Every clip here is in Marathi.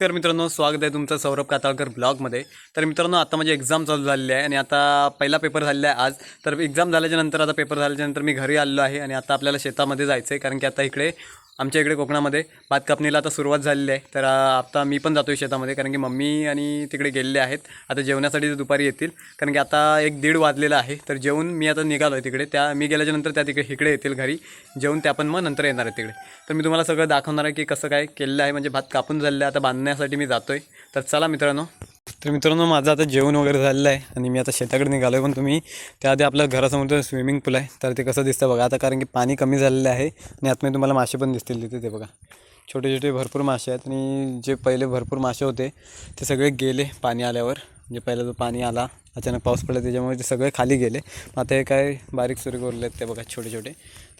तर मित्रांनो स्वागत आहे तुमचं सौरभ काताळकर ब्लॉगमध्ये. तर मित्रांनो आता माझी एक्झाम चालू झालेली आहे आणि आता पहिला पेपर झालेला आहे आज. तर एक्झाम झाल्याच्यानंतर आता पेपर झाल्याच्यानंतर मी घरी आलो आहे आणि आता आपल्याला शेतामध्ये जायचं आहे कारण की आता इकडे आमच्या इकडे कोकणामध्ये भात कापणीला आता सुरुवात झालेली आहे. तर आता मी पण जातो आहे शेतामध्ये कारण की मम्मी आणि तिकडे गेलेले आहेत. आता जेवण्यासाठी ते दुपारी येतील कारण की आता एक दीड वाजलेला आहे. तर जेवून मी आता निघालो आहे तिकडे. त्या मी गेल्याच्यानंतर त्या तिकडे इकडे येतील घरी. जेवून त्या पण मग नंतर येणार आहे तिकडे. तर मी तुम्हाला सगळं दाखवणार आहे की कसं काय केलेलं आहे. म्हणजे भात कापून झालेलं आहे. आता बांधण्यासाठी मी जातो आहे तर चला मित्रांनो तर मित्रांनो माझं आता जेवण वगैरे झालेलं आहे आणि मी आता शेताकडे निघालो आहे. पण तुम्ही त्याआधी आपल्या घरासमोर स्विमिंग पूल आहे. तर ते कसं दिसतं बघा. आता कारण की पाणी कमी झालेलं आहे आणि आतमध्ये तुम्हाला मासे पण दिसतील तिथे ते बघा. छोटे छोटे भरपूर मासे आहेत आणि जे पहिले भरपूर मासे होते ते सगळे गेले पाणी आल्यावर. म्हणजे पहिला जो पाणी आला अचानक पाऊस पडला त्याच्यामुळे ते सगळे खाली गेले. मग आता हे काय बारीक सुरू उरले आहेत ते बघा छोटे छोटे.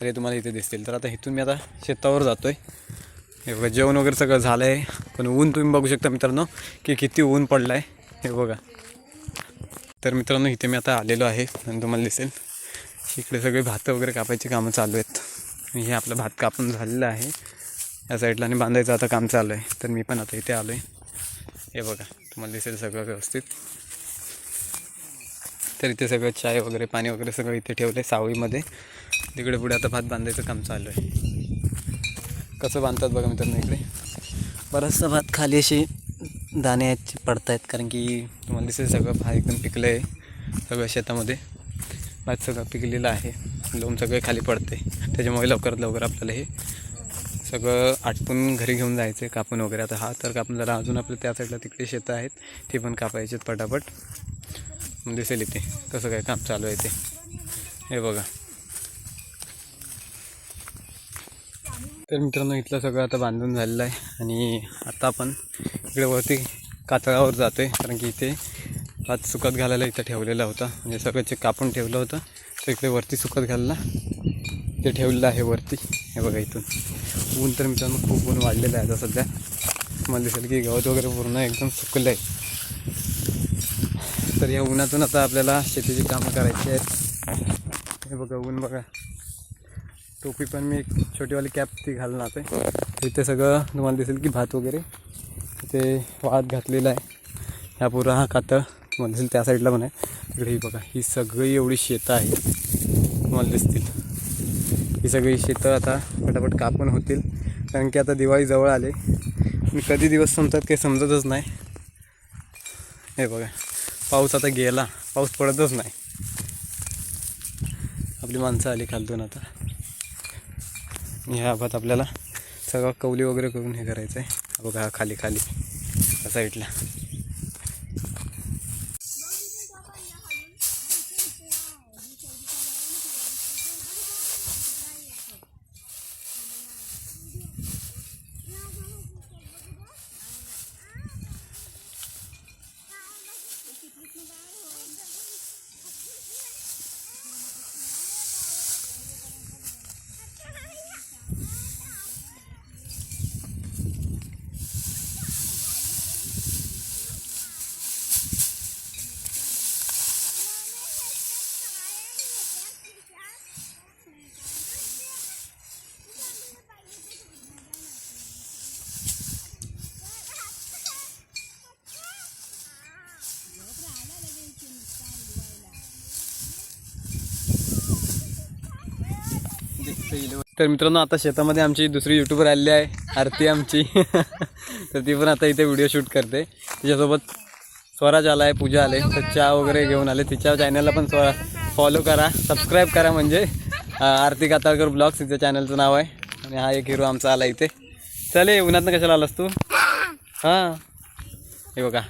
तर हे तुम्हाला इथे दिसतील. तर आता इथून मी आता शेतावर जातो आहे हे बघा जेवण वगैरे सगळं झालं आहे पण ऊन तुम्ही बघू शकता मित्रांनो की किती ऊन पडलं आहे हे बघा. तर मित्रांनो इथे मी आता आलेलो आहे. आणि तुम्हाला दिसेल इकडे सगळे भातं वगैरे कापायची कामं चालू आहेत. हे आपलं भात कापून झालेलं आहे. या साईडला आणि बांधायचं आता काम चालू आहे. तर मी पण आता इथे आलो आहे हे बघा तुम्हाला दिसेल सगळं व्यवस्थित. तर इथे सगळं चाय वगैरे पाणी वगैरे सगळं इथे ठेवलं आहे सावळीमध्ये. तिकडे पुढे आता भात बांधायचं काम चालू आहे. कसं बांधतात बघा मित्रांनो इकडे. बराचसा भात खाली असे दाणे पडत आहेत कारण की तुम्हाला दिसेल सगळं भात एकदम पिकलं आहे सगळं शेतामध्ये. भात सगळं पिकलेलं आहे. लोम सगळे खाली पडते त्याच्यामुळे लवकरात लवकर आपल्याला हे सगळं आटपून घरी घेऊन जायचं आहे कापून वगैरे. आता हा तर कापून जरा अजून आपल्या त्या साईडला तिकडे शेतं आहेत. ते पण कापायचे आहेत पटापट. मग दिसेल इथे कसं काय काम चालू आहे ते. हे बघा. तर मित्रांनो इथलं सगळं आता बांधून झालेलं आहे. आणि आता आपण इकडे वरती कातळावर जातो आहे कारण की इथे भात सुकत घालायला इथं ठेवलेला होता. म्हणजे सगळं जे कापून ठेवलं होतं तर इकडे वरती सुकत घालायला ते ठेवलेलं आहे वरती हे बघा इथून. ऊन तर मित्रांनो खूप ऊन वाढलेलं आहे आता सध्या. मला दिसेल की गवत वगैरे पूर्ण एकदम सुकलं आहे तर या उन्हातून आता आपल्याला शेतीची कामं करायची आहेत. हे बघा ऊन बघा. टोपी पण मी एक छोटीवाली कॅप ती घालून आहे इथे सगळं तुम्हाला दिसेल की भात वगैरे. इथे वाद घातलेला आहे. ह्या पुरा हा कातळ. तुम्हाला दिसेल त्या साईडला पण आहे. तिकडे ही बघा ही सगळी एवढी शेतं आहेत. तुम्हाला दिसतील. ही सगळी शेतं आता पटापट कापून होतील. कारण की आता दिवाळी जवळ आले. आणि कधी दिवस संपतात काही समजतच नाही. हे बघा पाऊस आता गेला. पाऊस पडतच नाही. आपली माणसं आली खालतून आता. ह्या भात आपल्याला सगळं कवली वगैरे करून हे करायचं आहे बघा हा खाली खाली साईडला तर मित्रांनो आता शेतामध्ये आमची दुसरी युट्यूबर आलेली आहे आरती आमची. तर ती पण आता इथे व्हिडिओ शूट करते. तिच्यासोबत स्वराज आला आहे पूजा आले. तर चहा वगैरे घेऊन आले. तिच्या चॅनलला पण स्व फॉलो करा सबस्क्राईब करा म्हणजे. आरती काताळकर ब्लॉग्स तिच्या चॅनलचं नाव आहे. आणि हा एक हिरो आमचा आला इथे. चले उन्हातनं कशाला आलास तू? हां. हे बघा.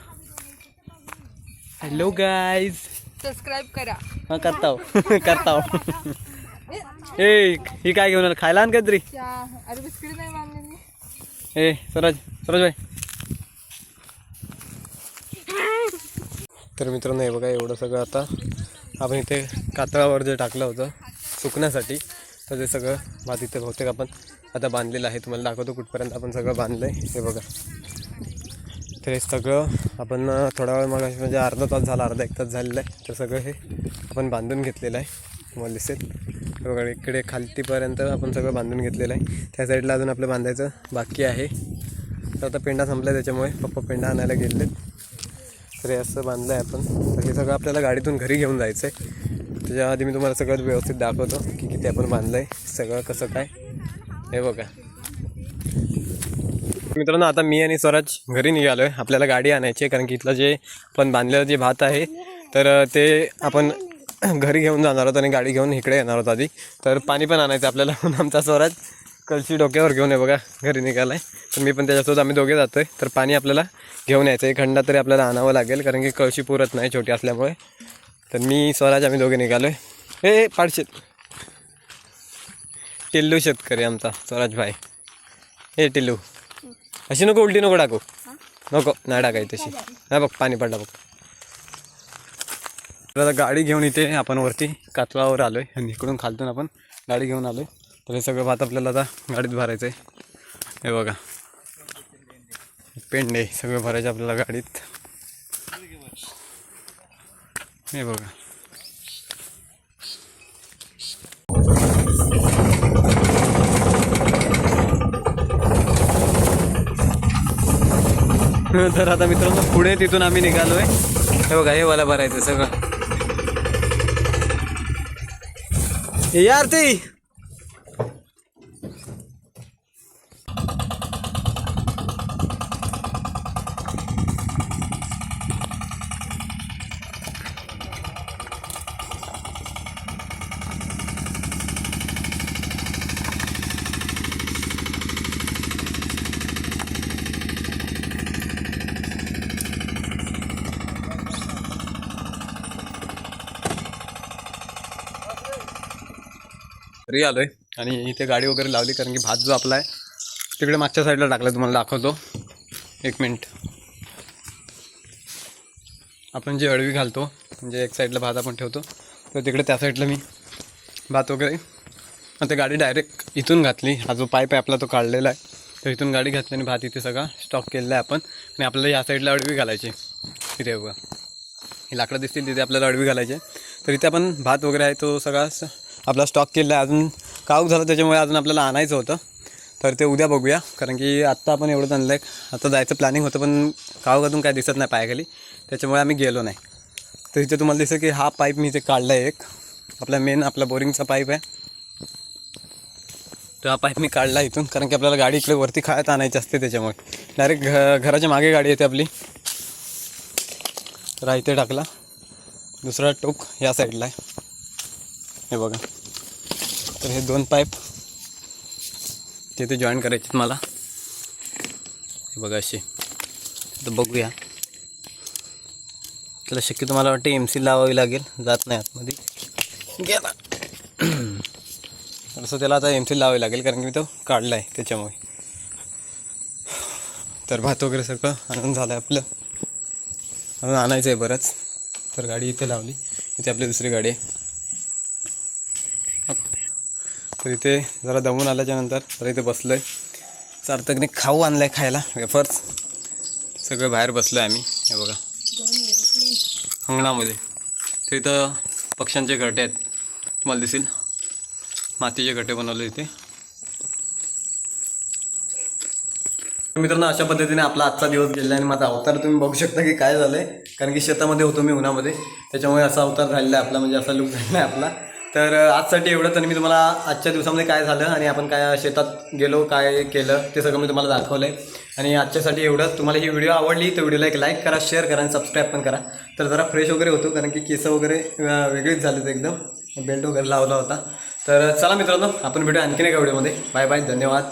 हॅलो गाईज सबस्क्राईब करा. हां करताव. करताव. ए ही काय घेऊन आलं? खायला आण काहीतरी. चहा अरे बिस्किट नाही मागलेली ए स्वराज स्वराज भाई. तर मित्रांनो हे बघा एवढं सगळं आता आपण इथे कातळावर जे टाकलं होतं सुकण्यासाठी तर ते सगळं भात इथे बहुतेक आपण आता बांधलेलं आहे. तुम्हाला दाखवतो कुठपर्यंत आपण सगळं बांधलं आहे हे बघा. तर हे सगळं आपण थोडा वेळ मग म्हणजे अर्धा तास झाला अर्धा एक तास झालेला आहे. तर सगळं हे आपण बांधून घेतलेलं आहे. तुम्हाला दिसेल. बघा इकडे खालतीपर्यंत आपण सगळं बांधून घेतलेलं आहे. त्या साईडला अजून आपलं बांधायचं बाकी आहे. तर आता पेंडा संपला त्याच्यामुळे पप्पा पेंडा आणायला गेले तर हे असं बांधलं आहे आपण. तर हे सगळं आपल्याला गाडीतून घरी घेऊन जायचं आहे त्याच्या आधी मी तुम्हाला सगळं व्यवस्थित दाखवतो की किती आपण बांधलं आहे सगळं कसं काय. हे बघा. मित्रांनो आता मी आणि स्वराज घरी निघालो आहे आपल्याला गाडी आणायची आहे कारण की इथलं जे आपण बांधलेलं जे भात आहे तर ते आपण घरी घेऊन जाणार आहोत आणि गाडी घेऊन इकडे येणार आहोत आधी. तर पाणी पण आणायचं आहे आपल्याला म्हणून आमचा स्वराज कळशी डोक्यावर घेऊन आहे बघा घरी निघाला आहे तर मी पण त्याच्यासोबत आम्ही दोघे जातो आहे तर पाणी आपल्याला घेऊन यायचं आहे. खंडा तरी आपल्याला आणावं लागेल कारण की कळशी पुरत नाही छोटी असल्यामुळे. तर मी स्वराज आम्ही दोघे निघालो आहे हे पाडशेत. टिल्लू शेतकरी आमचा स्वराज भाई. हे टिल्लू. अशी नको उलटी नको टाकू. नको नाही टाकायची तशी. नाही बघ पाणी पडला बघ. आता गाडी घेऊन इथे आपण वरती कातळावर आलो आहे आणि इकडून खालतून आपण गाडी घेऊन आलो आहे तर हे सगळं भात आपल्याला आता गाडीत भरायचं आहे हे बघा. पेंडे सगळं भरायचं आपल्याला गाडीत. हे बघा. तर आता मित्रांनो पुढे तिथून आम्ही निघालो आहे हे बघा हे मला भरायचं सगळं. हे घरी आलोय आणि इथे गाडी वगैरे लावली कारण की भात जो आपला आहे तिकडे मागच्या साईडला टाकला तुम्हाला दाखवतो. एक मिनिट. आपण जे अळवी घालतो म्हणजे एक साईडला भात आपण ठेवतो तर तिकडे त्या साईडला मी भात वगैरे मग ते गाडी डायरेक्ट इथून घातली. हा जो पाईप आहे आपला तो काढलेला आहे. तर इथून गाडी घातली आणि भात इथे सगळा स्टॉक केलेला आहे आपण. आणि आपल्याला या साईडला अडवी घालायची इथे बघा. ही लाकडं दिसतील तिथे आपल्याला अडवी घालायची तर इथे आपण भात वगैरे आहे तो सगळा आपला स्टॉक केलेला आहे. अजून काऊक झालं त्याच्यामुळे अजून आपल्याला आणायचं होतं. तर ते उद्या बघूया. कारण की आत्ता आपण एवढं आणलं आहे आता जायचं प्लॅनिंग होतं पण काऊकातून काय दिसत नाही पायाखाली. त्याच्यामुळे आम्ही गेलो नाही. तर इथे तुम्हाला दिसतं की हा पाईप मी इथे काढला आहे एक. आपला मेन आपला बोरिंगचा पाईप आहे. तर हा पाईप मी काढला इथून. कारण की आपल्याला गाडी इकडे वरती खायत आणायची असते त्याच्यामुळे. डायरेक्ट घ घराच्या मागे गाडी येते आपली. तर हा इथे टाकला. दुसरा टोक या साईडला आहे. हे बघा. तर हे दोन पाईप तिथे जॉईन करायचे मला. हे बघा असे. तर बघूया. त्याला शक्यतो मला वाटते एम सी लावावी लागेल. जात नाही आतमध्ये. गेला तर त्याला आता एम सी लावावी लागेल कारण की मी तो काढला आहे त्याच्यामुळे. तर भात वगैरे सगळं आणून झालं आहे आपलं. अजून आणायचं आहे बरंच. तर गाडी इथे लावली. इथे आपली दुसरी गाडी आहे. तर इथे जरा दमून आल्याच्यानंतर जरा इथे बसलो आहे सार्थकने खाऊ आणलं आहे खायला वेफर्स. सगळं बाहेर बसलो आहे आम्ही हे बघा. अंगणामध्ये. तर इथं पक्ष्यांचे घटे आहेत. तुम्हाला दिसेल. मातीचे घटे बनवले इथे. मित्रांनो अशा पद्धतीने आपला आजचा दिवस गेला आणि माझा अवतार तुम्ही बघू शकता की काय झालं आहे कारण की शेतामध्ये होतो मी उन्हामध्ये. त्याच्यामुळे असा अवतार झालेला आहे आपला म्हणजे असा लुक झालेला आहे आपला. तर आजसाठी एवढं तर मी तुम्हाला आजच्या दिवसामध्ये काय झालं आणि आपण काय शेतात गेलो काय केलं ते सगळं मी तुम्हाला दाखवलं आहे आणि आजच्यासाठी एवढंच. तुम्हाला ही व्हिडिओ आवडली तर व्हिडिओला एक लाईक करा शेअर करा आणि सबस्क्राईब पण करा. तर जरा फ्रेश वगैरे होतो कारण की केस वगैरे वेगळीच झाले होते एकदम. बेल्ट वगैरे लावला होता. तर चला मित्रांनो आपण भेटू आणखीन एका व्हिडिओमध्ये. बाय बाय धन्यवाद.